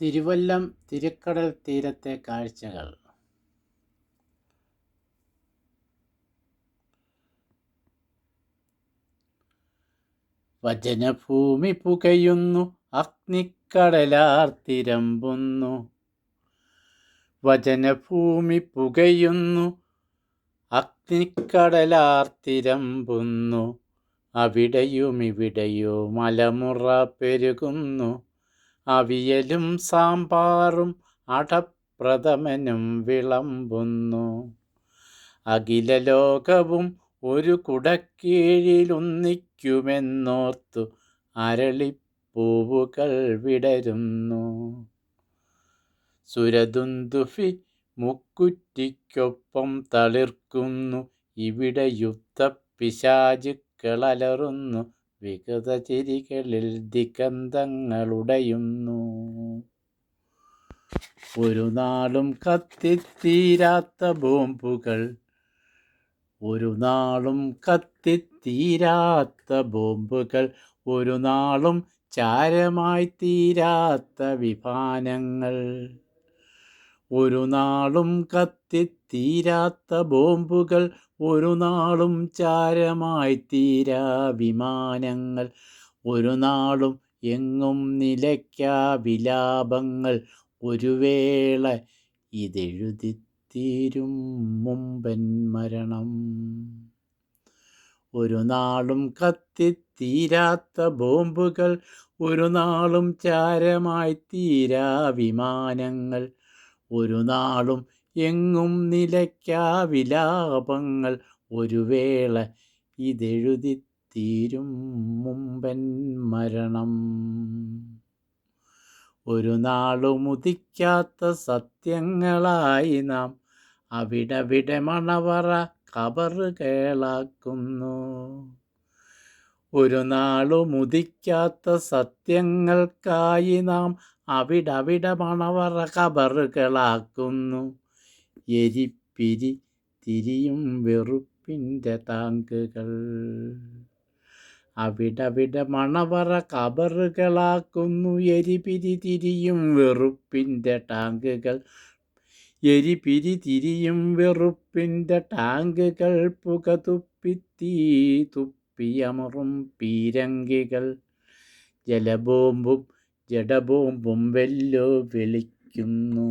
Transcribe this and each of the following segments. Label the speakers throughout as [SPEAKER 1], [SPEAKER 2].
[SPEAKER 1] തിരുവല്ലം തിരുക്കടൽ തീരത്തെ കാഴ്ചകൾ. വചനഭൂമി പുകയുന്നു അഗ്നിക്കടലാർത്തിരമ്പുന്നു വചനഭൂമി പുകയുന്നു അഗ്നിക്കടലാർത്തിരമ്പുന്നു അവിടെയും ഇവിടെയോ മലമുറ പെരുകുന്നു. അവിയലും സാമ്പാറും അടപ്രഥമനും വിളമ്പുന്നു. അഖില ലോകവും ഒരു കുടക്കീഴിലൊന്നിക്കുമെന്നോർത്തു അരളിപ്പൂവുകൾ വിടരുന്നു. സുരദുന്ദുഫി മുക്കുറ്റിക്കൊപ്പം തളിർക്കുന്നു. ഇവിടെ യുദ്ധപിശാചുക്കളലറുന്നു വികൃത ചിരികളിൽ ദിഗന്ധങ്ങളുടയുന്നു ഒരു നാളും കത്തിത്തീരാത്ത ബോംബുകൾ ഒരു നാളും കത്തിത്തീരാത്ത ബോംബുകൾ ഒരു നാളും ചാരമായി തീരാത്ത വിമാനങ്ങൾ ഒരു നാളും കത്തിത്തീരാത്ത ബോംബുകൾ ഒരു നാളും ചാരമായി തീരാ വിമാനങ്ങൾ. ഒരു നാളും എങ്ങും നിലയ്ക്കാ വിലാപങ്ങൾ. ഒരു വേള ഇതെഴുതിത്തീരും മുമ്പൻ മരണം. ഒരു നാളും കത്തിത്തീരാത്ത ബോംബുകൾ ഒരു നാളും ചാരമായി തീരാ വിമാനങ്ങൾ. ഒരു നാളും എങ്ങും നിലയ്ക്കാ വിലാപങ്ങൾ ഒരു വേള ഇതെഴുതിത്തീരും മുമ്പൻ മരണം. ഒരു നാളുമുദിക്കാത്ത സത്യങ്ങളായി നാം അവിടവിടെ മണവറ കബറുകളാക്കുന്നു ഒരു നാളുമുദിക്കാത്ത സത്യങ്ങൾക്കായി നാം അവിടവിടെ മണവറ കബറുകളാക്കുന്നു എരിപ്പിരി തിരിയും വെറുപ്പിന്റെ താങ്കുകൾ. അവിടവിടെ മണവറ കബറുകളാക്കുന്നു. എരിപിരി തിരിയും വെറുപ്പിന്റെ ടാങ്കുകൾ. എരിപിരി തിരിയും വെറുപ്പിന്റെ ടാങ്കുകൾ. പുക തുപ്പിത്തീ തുപ്പിയമറും പീരങ്കികൾ. ജലബോംബും ജഡബോംബും വെല്ലോ വിളിക്കുന്നു.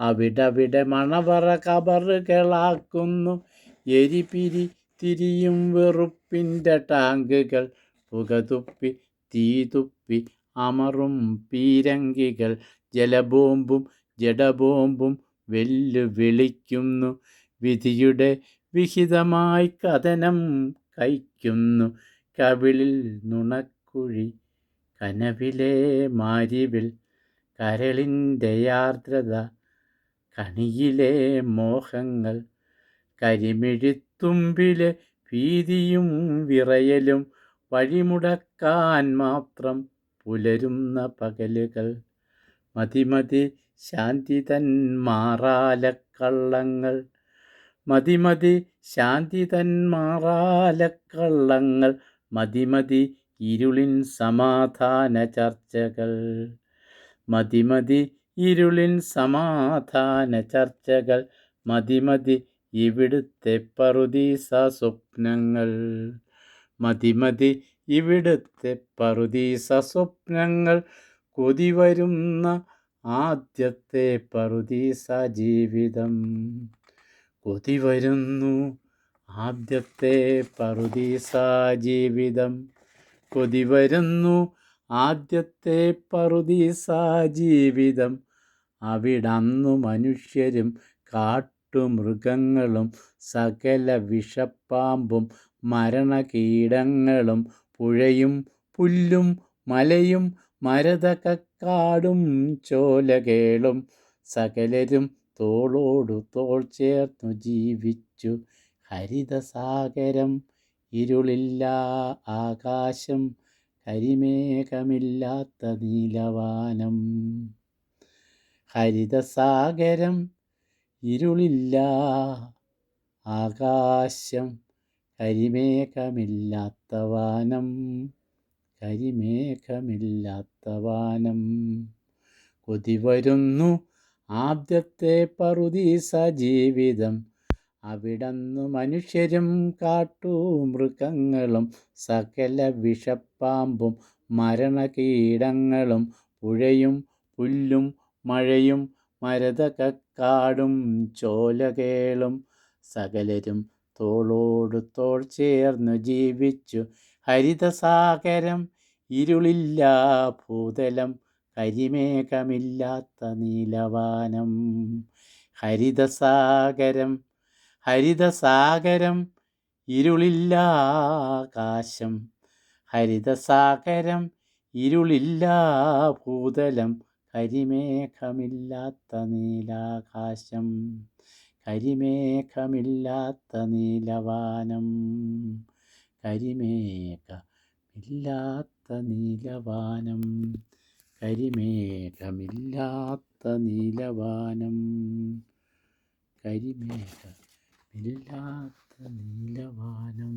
[SPEAKER 1] അവിടവിടെ മണവറ കബറുകളാക്കുന്നു എരിപിരി തിരിയും വെറുപ്പിന്റെ ടാങ്കുകൾ പുകതുപ്പി തീതുപ്പി അമറും പീരങ്കികൾ. ജലബോംബും ജഡബോംബും വെല്ലുവിളിക്കുന്നു. വിധിയുടെ വിഹിതമായി കഥനം കഴിക്കുന്നു. കവിളിൽ നുണക്കുഴി കനവിലെ മാരിവിൽ കരളിന്റെ ആർദ്രത കണിയിലെ മോഹങ്ങൾ കരിമിഴിത്തുമ്പിലെ ഭീതിയും വിറയലും വഴിമുടക്കാൻ മാത്രം പുലരുന്ന പകലുകൾ. മതിമതി ശാന്തി തൻ മാറാലക്കള്ളങ്ങൾ. മതിമതി ശാന്തി തൻ മാറാലക്കള്ളങ്ങൾ. മതിമതി ഇരുളിൻ സമാധാന ചർച്ചകൾ. മതിമതി ഇരുളിൻ സമാധാന ചർച്ചകൾ മതിമതി ഇവിടുത്തെ പറുദീസ സ്വപ്നങ്ങൾ. മതിമതി ഇവിടുത്തെ പറുദീസ സ്വപ്നങ്ങൾ കൊതി വരുന്ന ആദ്യത്തെ പറുദീസ ജീവിതം. കൊതി വരുന്നു ആദ്യത്തെ പറുദീസ ജീവിതം. കൊതി വരുന്നു ആദ്യത്തെ പറുദീസ ജീവിതം. അവിടന്നു മനുഷ്യരും കാട്ടുമൃഗങ്ങളും സകല വിഷപ്പാമ്പും മരണകീടങ്ങളും പുഴയും പുല്ലും മലയും മരതകക്കാടും ചോലകേളും സകലരും തോളോടു തോൾ ചേർന്നു ജീവിച്ചു. ഹരിതസാഗരം ഇരുളില്ല ആകാശം കരിമേഘമില്ലാത്ത നീലവാനം. ഹരിതസാഗരം ഇരുളില്ല ആകാശം കരിമേഘമില്ലാത്ത വാനം കരിമേഘമില്ലാത്ത വാനം. കൊതി വരുന്നു ആദ്യത്തെ പറുദീസ ജീവിതം. അവിടന്നു മനുഷ്യരും കാട്ടുമൃഗങ്ങളും സകല വിഷപ്പാമ്പും മരണകീടങ്ങളും പുഴയും പുല്ലും മഴയും മരതകക്കാടും ചോലകേളും സകലരും തോളോടു തോൾ ചേർന്നു ജീവിച്ചു. ഹരിതസാഗരം ഇരുളില്ല ഭൂതലം കരിമേഘമില്ലാത്ത നീലവാനം. ഹരിതസാഗരം ഹരിതസാഗരം ഇരുളില്ല ആകാശം. ഹരിതസാഗരം ഇരുളില്ല ഭൂതലം കരിമേഘമില്ലാത്ത നീലാകാശം കരിമേഘമില്ലാത്ത നീലവാനം കരിമേഘമില്ലാത്ത നീലവാനം കരിമേഘമില്ലാത്ത നീലവാനം കരിമേഘമില്ലാത്ത നീലവാനം.